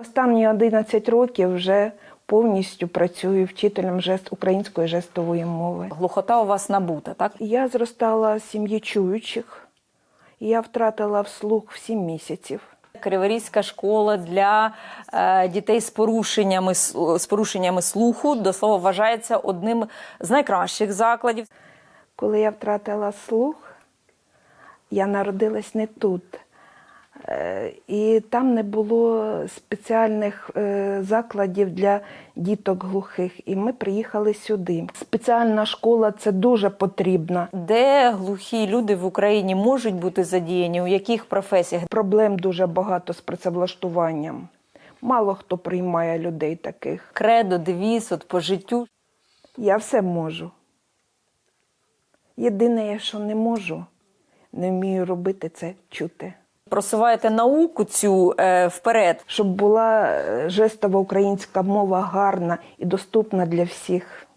Останні 11 років вже повністю працюю вчителем жест української жестової мови. Глухота у вас набута, так? Я зростала в сім'ї чуючих. Я втратила вслух в 7 місяців. Криворізька школа для е, дітей з порушеннями з порушеннями слуху до слова вважається одним з найкращих закладів. Коли я втратила слух, я народилась не тут. Е, І там не було спеціальних е, закладів для діток глухих. І ми приїхали сюди. Спеціальна школа це дуже потрібно. Де глухі люди в Україні можуть бути задіяні, у яких професіях? Проблем дуже багато з працевлаштуванням. Мало хто приймає людей таких. Кредо, девіз, от по життю. Я все можу. Єдине, що не можу, не вмію робити це чути. Просуваєте науку цю е, вперед. Щоб була е, жестова українська мова гарна і доступна для всіх.